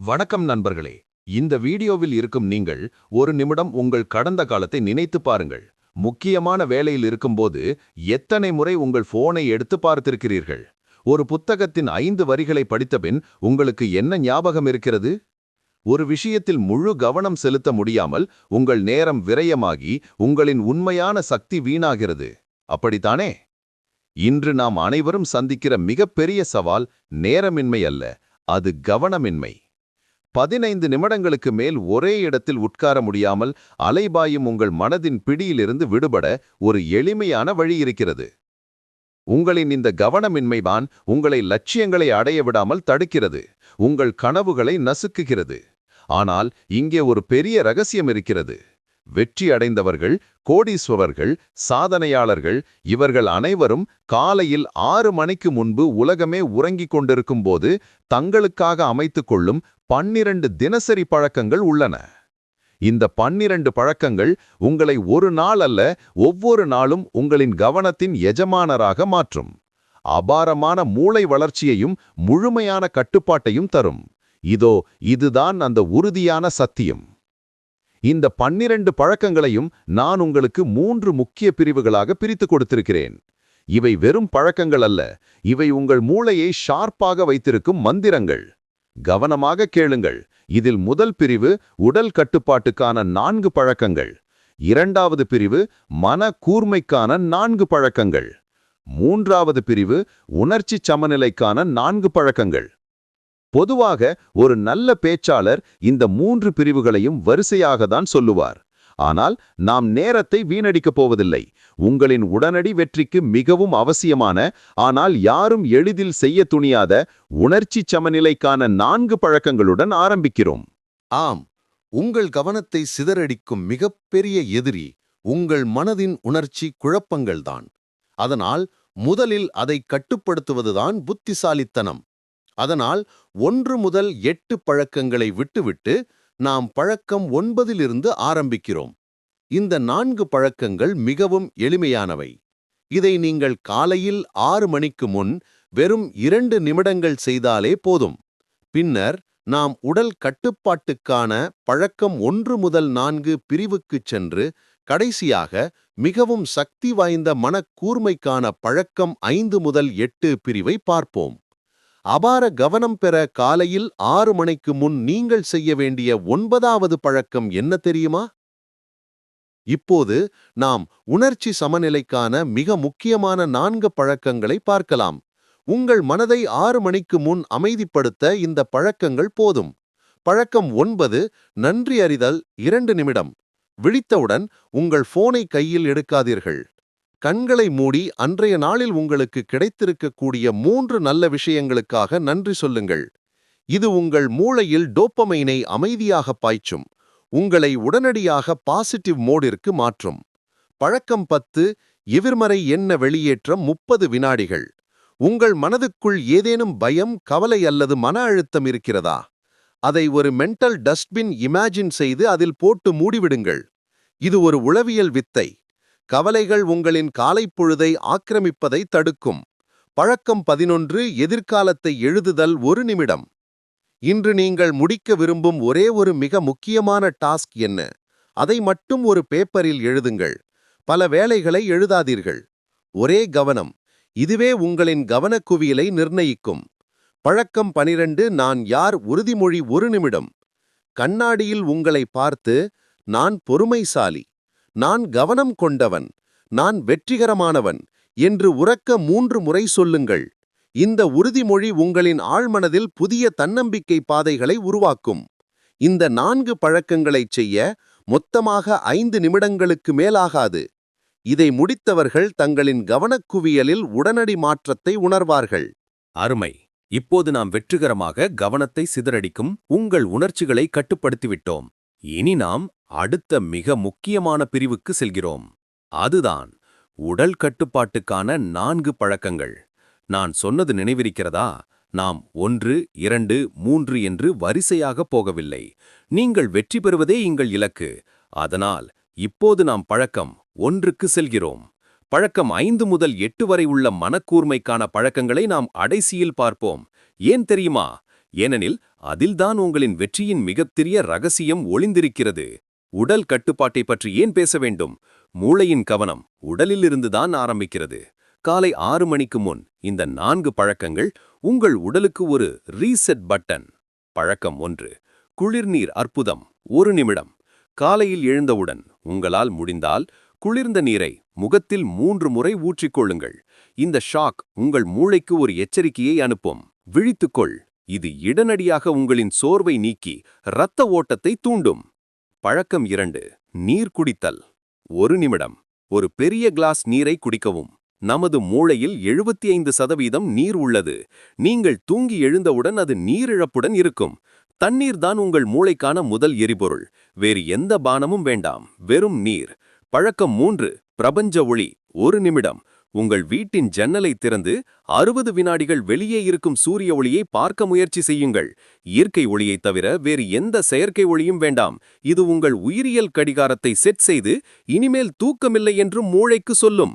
வணக்கம் நண்பர்களே. இந்த வீடியோவில் இருக்கும் நீங்கள் ஒரு நிமிடம் உங்கள் கடந்த காலத்தை நினைத்து பாருங்கள். முக்கியமான வேலையில் இருக்கும்போது எத்தனை முறை உங்கள் போனை எடுத்து பார்த்திருக்கிறீர்கள்? ஒரு புத்தகத்தின் ஐந்து வரிகளை படித்தபின் உங்களுக்கு என்ன ஞாபகம் இருக்கிறது? ஒரு விஷயத்தில் முழு கவனம் செலுத்த முடியாமல் உங்கள் நேரம் விரயமாகி உங்களின் உண்மையான சக்தி வீணாகிறது. அப்படித்தானே? இன்று நாம் அனைவரும் சந்திக்கிற மிகப்பெரிய சவால் நேரமின்மை அல்ல அது கவனமின்மை. பதினைந்து நிமிடங்களுக்கு மேல் ஒரே இடத்தில் உட்கார முடியாமல் அலைபாயும் உங்கள் மனதின் பிடியிலிருந்து விடுபட ஒரு எளிமையான வழி இருக்கிறது. உங்களின் இந்த கவனமின்மைதான் உங்களை லட்சியங்களை அடைய விடாமல் தடுக்கிறது. உங்கள் கனவுகளை நசுக்குகிறது. ஆனால் இங்கே ஒரு பெரிய ரகசியம் இருக்கிறது. வெற்றி அடைந்தவர்கள் கோடீஸ்வரர்கள் சாதனையாளர்கள் இவர்கள் அனைவரும் காலையில் ஆறு மணிக்கு முன்பு உலகமே உறங்கிக் கொண்டிருக்கும் போது தங்களுக்காக அமைத்து கொள்ளும் பன்னிரண்டு தினசரி பழக்கங்கள் உள்ளன. இந்த பன்னிரண்டு பழக்கங்கள் உங்களை ஒரு நாள் அல்ல ஒவ்வொரு நாளும் உங்களின் கவனத்தின் எஜமானராக மாற்றும். அபாரமான மூளை வளர்ச்சியையும் முழுமையான கட்டுப்பாட்டையும் தரும். இதோ இதுதான் அந்த உறுதியான சத்தியம். இந்த பன்னிரண்டு பழக்கங்களையும் நான் உங்களுக்கு மூன்று முக்கிய பிரிவுகளாக பிரித்து கொடுத்திருக்கிறேன். இவை வெறும் பழக்கங்கள் அல்ல இவை உங்கள் மூளையை ஷார்ப்பாக வைத்திருக்கும் மந்திரங்கள். கவனமாக கேளுங்கள் இதில் முதல் பிரிவு உடல் கட்டுப்பாட்டுக்கான நான்கு பழக்கங்கள். இரண்டாவது பிரிவு மன கூர்மைக்கான நான்கு பழக்கங்கள். மூன்றாவது பிரிவு உணர்ச்சி சமநிலைக்கான நான்கு பழக்கங்கள். பொதுவாக ஒரு நல்ல பேச்சாளர் இந்த மூன்று பிரிவுகளையும் வரிசையாக தான் சொல்லுவார். ஆனால் நாம் நேரத்தை வீணடிக்கப் போவதில்லை. உங்களின் உடனடி வெற்றிக்கு மிகவும் அவசியமான ஆனால் யாரும் எளிதில் செய்ய துணியாத உணர்ச்சி சமநிலைக்கான நான்கு பழக்கங்களுடன் ஆரம்பிக்கிறோம். ஆம். உங்கள் கவனத்தை சிதறடிக்கும் மிகப்பெரிய எதிரி உங்கள் மனதின் உணர்ச்சி குழப்பங்கள்தான். அதனால் முதலில் அதை கட்டுப்படுத்துவதுதான் புத்திசாலித்தனம். அதனால் ஒன்று முதல் எட்டு பழக்கங்களை விட்டுவிட்டு நாம் பழக்கம் ஒன்பதிலிருந்து ஆரம்பிக்கிறோம். இந்த நான்கு பழக்கங்கள் மிகவும் எளிமையானவை. இதை நீங்கள் காலையில் ஆறு மணிக்கு முன் வெறும் இரண்டு நிமிடங்கள் செய்தாலே போதும். பின்னர் நாம் உடல் கட்டுப்பாட்டுக்கான பழக்கம் ஒன்று முதல் நான்கு பிரிவுக்குச் சென்று கடைசியாக மிகவும் சக்தி வாய்ந்த மனக்கூர்மைக்கான பழக்கம் ஐந்து முதல் எட்டு பிரிவை பார்ப்போம். அபார கவனம் பெற காலையில் ஆறு மணிக்கு முன் நீங்கள் செய்ய வேண்டிய ஒன்பதாவது பழக்கம் என்ன தெரியுமா? இப்போது நாம் உணர்ச்சி சமநிலைக்கான மிக முக்கியமான நான்கு பழக்கங்களை பார்க்கலாம். உங்கள் மனதை ஆறு மணிக்கு முன் அமைதிப்படுத்த இந்த பழக்கங்கள் போதும். பழக்கம் ஒன்பது நன்றி அறிதல் இரண்டு நிமிடம். விழித்தவுடன் உங்கள் போனை கையில் எடுக்காதீர்கள். கண்களை மூடி அன்றைய நாளில் உங்களுக்கு கிடைத்திருக்கக்கூடிய மூன்று நல்ல விஷயங்களுக்காக நன்றி சொல்லுங்கள். இது உங்கள் மூளையில் டோப்பமைனை அமைதியாக பாய்ச்சும். உங்களை உடனடியாக பாசிட்டிவ் மோடிற்கு மாற்றும். பழக்கம் பத்து எதிர்மறை எண்ண வெளியேற்றம் முப்பது வினாடிகள். உங்கள் மனதுக்குள் ஏதேனும் பயம் கவலை அல்லது மன அழுத்தம் இருக்கிறதா? அதை ஒரு மென்டல் டஸ்ட்பின் இமேஜின் செய்து அதில் போட்டு மூடிவிடுங்கள். இது ஒரு உளவியல் வித்தை. கவலைகள் உங்களின் காலைப்பொழுதை ஆக்கிரமிப்பதை தடுக்கும். பழக்கம் பதினொன்று எதிர்காலத்தை எழுதுதல் ஒரு நிமிடம். இன்று நீங்கள் முடிக்க விரும்பும் ஒரே ஒரு மிக முக்கியமான டாஸ்க் என்ன? அதை மட்டும் ஒரு பேப்பரில் எழுதுங்கள். பல வேலைகளை எழுதாதீர்கள். ஒரே கவனம். இதுவே உங்களின் கவனக்குவியலை நிர்ணயிக்கும். பழக்கம் பனிரண்டு நான் யார்? உறுதிமொழி ஒரு நிமிடம். கண்ணாடியில் உங்களை பார்த்து நான் பொறுமைசாலி. நான் கவனம் கொண்டவன் நான் வெற்றிகரமானவன் என்று உறக்க மூன்று முறை சொல்லுங்கள். இந்த உறுதிமொழி உங்களின் ஆழ்மனதில் புதிய தன்னம்பிக்கை பாதைகளை உருவாக்கும். இந்த நான்கு பழக்கங்களைச் செய்ய மொத்தமாக ஐந்து நிமிடங்களுக்கு மேலாகாது. இதை முடித்தவர்கள் தங்களின் கவனக்குவியலில் உடனடி மாற்றத்தை உணர்வார்கள். அருமை. இப்போது நாம் வெற்றிகரமாக கவனத்தை சிதறடிக்கும் உங்கள் உணர்ச்சிகளை கட்டுப்படுத்திவிட்டோம். இனி நாம் அடுத்த மிக முக்கியமான பிரிவுக்கு செல்கிறோம். அதுதான் உடல் கட்டுப்பாட்டுக்கான நான்கு பழக்கங்கள். நான் சொன்னது நினைவிருக்கிறதா? நாம் ஒன்று இரண்டு மூன்று என்று வரிசையாக போகவில்லை. நீங்கள் வெற்றி பெறுவதே எங்கள் இலக்கு. அதனால் இப்போது நாம் பழக்கம் ஒன்றுக்கு செல்கிறோம். பழக்கம் ஐந்து முதல் எட்டு வரை உள்ள மனக்கூர்மைக்கான பழக்கங்களை நாம் அடைசியில் பார்ப்போம். ஏன் தெரியுமா? ஏனெனில் அதில்தான் உங்களின் வெற்றியின் மிகப்பெரிய ரகசியம் ஒளிந்திருக்கிறது. உடல் கட்டுப்பாட்டை பற்றி ஏன் பேச வேண்டும்? மூளையின் கவனம் உடலிலிருந்துதான் ஆரம்பிக்கிறது. காலை ஆறு மணிக்கு முன் இந்த நான்கு பழக்கங்கள் உங்கள் உடலுக்கு ஒரு ரீசெட் பட்டன். பழக்கம் ஒன்று குளிர்நீர் அற்புதம் ஒரு நிமிடம். காலையில் எழுந்தவுடன் உங்களால் முடிந்தால் குளிர்ந்த நீரை முகத்தில் மூன்று முறை ஊற்றிக்கொள்ளுங்கள் இந்த ஷாக் உங்கள் மூளைக்கு ஒரு எச்சரிக்கையை அனுப்பும். விழித்துக்கொள் இது இடனடியாக உங்களின் சோர்வை நீக்கி இரத்த ஓட்டத்தை தூண்டும். பழக்கம் இரண்டு நீர் குடித்தல். ஒரு நிமிடம் ஒரு பெரிய கிளாஸ் நீரை குடிக்கவும். நமது மூளையில் 75% சதவீதம் நீர் உள்ளது. நீங்கள் தூங்கி எழுந்தவுடன் அது நீரிழப்புடன் இருக்கும். தண்ணீர் தான் உங்கள் மூளைக்கான முதல் எரிபொருள். வேறு எந்த பானமும் வேண்டாம். வெறும் நீர். பழக்கம் மூன்று பிரபஞ்ச ஒளி. ஒரு நிமிடம் உங்கள் வீட்டின் ஜன்னலை திறந்து அறுபது வினாடிகள் வெளியே இருக்கும் சூரிய ஒளியை பார்க்க முயற்சி செய்யுங்கள். இயற்கை ஒளியைத் தவிர வேறு எந்த செயற்கை ஒளியும் வேண்டாம். இது உங்கள் உயிரியல் கடிகாரத்தை செட் செய்து இனிமேல் தூக்கமில்லை என்று மூளைக்கு சொல்லும்.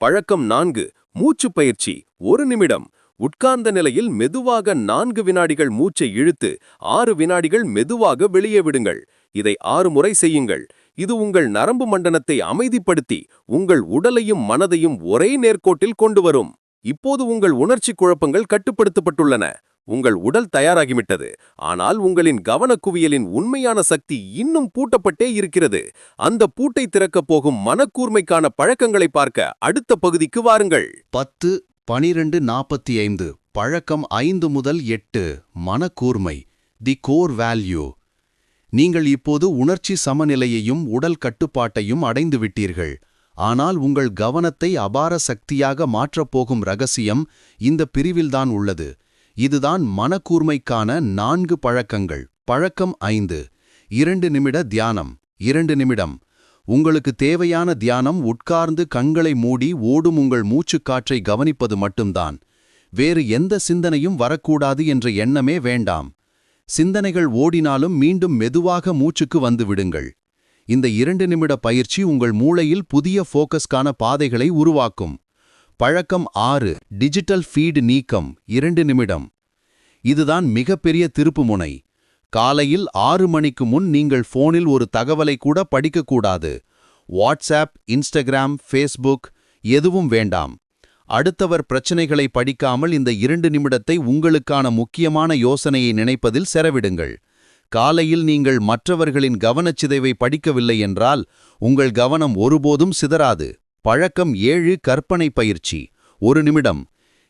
பழக்கம் நான்கு மூச்சுப் பயிற்சி. ஒரு நிமிடம். உட்கார்ந்த நிலையில் மெதுவாக நான்கு வினாடிகள் மூச்சை இழுத்து ஆறு வினாடிகள் மெதுவாக வெளியே விடுங்கள். இதை ஆறு முறை செய்யுங்கள். இது உங்கள் நரம்பு மண்டலத்தை அமைதிப்படுத்தி உங்கள் உடலையும் மனதையும் ஒரே நேர்கோட்டில் கொண்டு வரும். இப்போது உங்கள் உணர்ச்சி குழப்பங்கள் கட்டுப்படுத்தப்பட்டுள்ளன. உங்கள் உடல் தயாராகிவிட்டது. ஆனால் உங்களின் கவனக்குவியலின் உண்மையான சக்தி இன்னும் பூட்டப்பட்டே இருக்கிறது. அந்த பூட்டை திறக்கப் போகும் மனக்கூர்மைக்கான பழக்கங்களை பார்க்க அடுத்த பகுதிக்கு வாருங்கள். பத்து பனிரெண்டு நாற்பத்தி ஐந்து பழக்கம் ஐந்து முதல் எட்டு மனக்கூர்மை தி கோர் வேல்யூ. நீங்கள் இப்போது உணர்ச்சி சமநிலையையும் உடல் கட்டுப்பாட்டையும் அடைந்து விட்டீர்கள் ஆனால் உங்கள் கவனத்தை அபார சக்தியாக மாற்றப் போகும் ரகசியம் இந்த பிரிவில்தான் உள்ளது. இதுதான் மனக்கூர்மைக்கான நான்கு பழக்கங்கள். பழக்கம் ஐந்து. இரண்டு நிமிட தியானம். இரண்டு நிமிடம். உங்களுக்கு தேவையான தியானம் உட்கார்ந்து கண்களை மூடி ஓடும் உங்கள் மூச்சுக்காற்றை கவனிப்பது மட்டும்தான். வேறு எந்த சிந்தனையும் வரக்கூடாது என்ற எண்ணமே வேண்டாம். சிந்தனைகள் ஓடினாலும் மீண்டும் மெதுவாக மூச்சுக்கு வந்து விடுங்கள். இந்த இரண்டு நிமிட பயிற்சி உங்கள் மூளையில் புதிய ஃபோக்கஸ்கான பாதைகளை உருவாக்கும். பழக்கம் ஆறு டிஜிட்டல் ஃபீடு நீக்கம் இரண்டு நிமிடம். இதுதான் மிகப்பெரிய திருப்புமுனை. காலையில் ஆறு மணிக்கு முன் நீங்கள் ஃபோனில் ஒரு தகவலை கூட படிக்கக்கூடாது. வாட்ஸ்ஆப் இன்ஸ்டாகிராம் ஃபேஸ்புக் எதுவும் வேண்டாம். அடுத்தவர் பிரச்சனைகளை படிக்காமல் இந்த இரண்டு நிமிடத்தை உங்களுக்கான முக்கியமான யோசனையை நினைப்பதில் செலவிடுங்கள் காலையில் நீங்கள் மற்றவர்களின் கவனச்சிதைவை படிக்கவில்லை என்றால் உங்கள் கவனம் ஒருபோதும் சிதறாது. பழக்கம் ஏழு கற்பனை பயிற்சி. ஒரு நிமிடம்.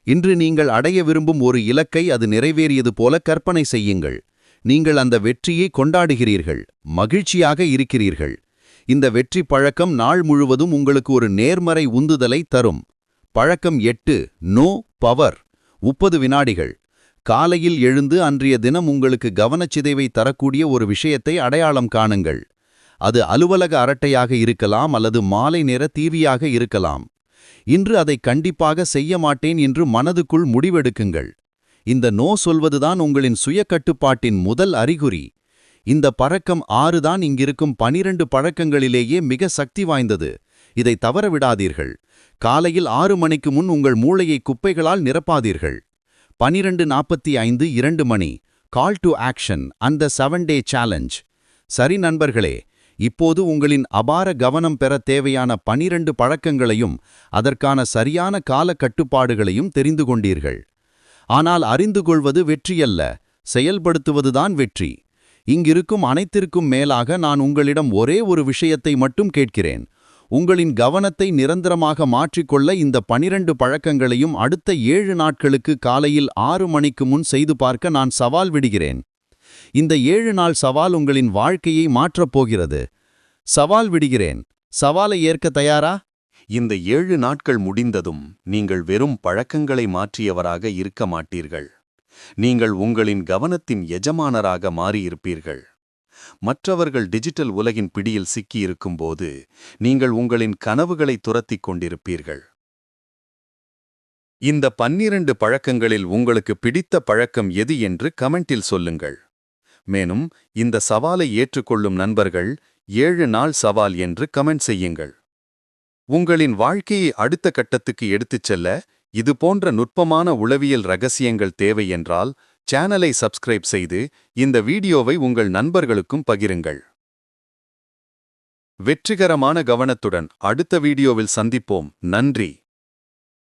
இன்று நீங்கள் அடைய விரும்பும் ஒரு இலக்கை அது நிறைவேறியது போல கற்பனை செய்யுங்கள். நீங்கள் அந்த வெற்றியை கொண்டாடுகிறீர்கள். மகிழ்ச்சியாக இருக்கிறீர்கள். இந்த வெற்றி பழக்கம் நாள் முழுவதும் உங்களுக்கு ஒரு நேர்மறை உந்துதலை தரும். பழக்கம் எட்டு நோ பவர் முப்பது வினாடிகள். காலையில் எழுந்து அன்றைய தினம் உங்களுக்கு கவனச்சிதைவை தரக்கூடிய ஒரு விஷயத்தை அடையாளம் காணுங்கள். அது அலுவலக அரட்டையாக இருக்கலாம் அல்லது மாலை நேர தீவியாக இருக்கலாம். இன்று அதை கண்டிப்பாக செய்ய மாட்டேன் என்று மனதுக்குள் முடிவெடுக்குங்கள். இந்த நோ சொல்வதுதான் உங்களின் சுய கட்டுப்பாட்டின் முதல் அறிகுறி. இந்த பழக்கம் ஆறுதான் இங்கிருக்கும் பனிரண்டு பழக்கங்களிலேயே மிக சக்தி வாய்ந்தது. இதை தவற விடாதீர்கள் காலையில் ஆறு மணிக்கு முன் உங்கள் மூளையை குப்பைகளால் நிரப்பாதீர்கள். பனிரெண்டு நாற்பத்தி ஐந்து இரண்டு மணி. கால் டு ஆக்ஷன் அந்த செவன் டே சேலஞ்ச் சரி நண்பர்களே இப்போது உங்களின் அபார கவனம் பெற தேவையான பனிரெண்டு பழக்கங்களையும் அதற்கான சரியான கால கட்டுப்பாடுகளையும் தெரிந்து கொண்டீர்கள். ஆனால் அறிந்து கொள்வது வெற்றியல்ல செயல்படுத்துவதுதான் வெற்றி. இங்கிருக்கும் அனைத்திற்கும் மேலாக நான் உங்களிடம் ஒரே ஒரு விஷயத்தை மட்டும் கேட்கிறேன். உங்களின் கவனத்தை நிரந்தரமாக மாற்றிக்கொள்ள இந்த பனிரண்டு பழக்கங்களையும் அடுத்த ஏழு நாட்களுக்கு காலையில் ஆறு மணிக்கு முன் செய்து பார்க்க நான் சவால் விடுகிறேன். இந்த ஏழு நாள் சவால் உங்களின் வாழ்க்கையை மாற்றப் போகிறது. சவால் விடுகிறேன். சவாலை ஏற்க தயாரா? இந்த ஏழு நாட்கள் முடிந்ததும் நீங்கள் வெறும் பழக்கங்களை மாற்றியவராக இருக்க மாட்டீர்கள். நீங்கள் உங்களின் கவனத்தின் எஜமானராக மாறியிருப்பீர்கள். மற்றவர்கள் டிஜிட்டல் உலகின் பிடியில் சிக்கியிருக்கும்போது நீங்கள் உங்களின் கனவுகளை துரத்திக் கொண்டிருப்பீர்கள். இந்த பன்னிரண்டு பழக்கங்களில் உங்களுக்கு பிடித்த பழக்கம் எது என்று கமெண்டில் சொல்லுங்கள். மேலும் இந்த சவாலை ஏற்றுக்கொள்ளும் நண்பர்கள் ஏழு நாள் சவால் என்று கமெண்ட் செய்யுங்கள். உங்களின் வாழ்க்கையை அடுத்த கட்டத்துக்கு எடுத்துச் செல்ல இது போன்ற நுட்பமான உளவியல் ரகசியங்கள் தேவை என்றால் சேனலை சப்ஸ்கிரைப் செய்து இந்த வீடியோவை உங்கள் நண்பர்களுக்கும் பகிருங்கள். வெற்றிகரமான கவனத்துடன் அடுத்த வீடியோவில் சந்திப்போம். நன்றி.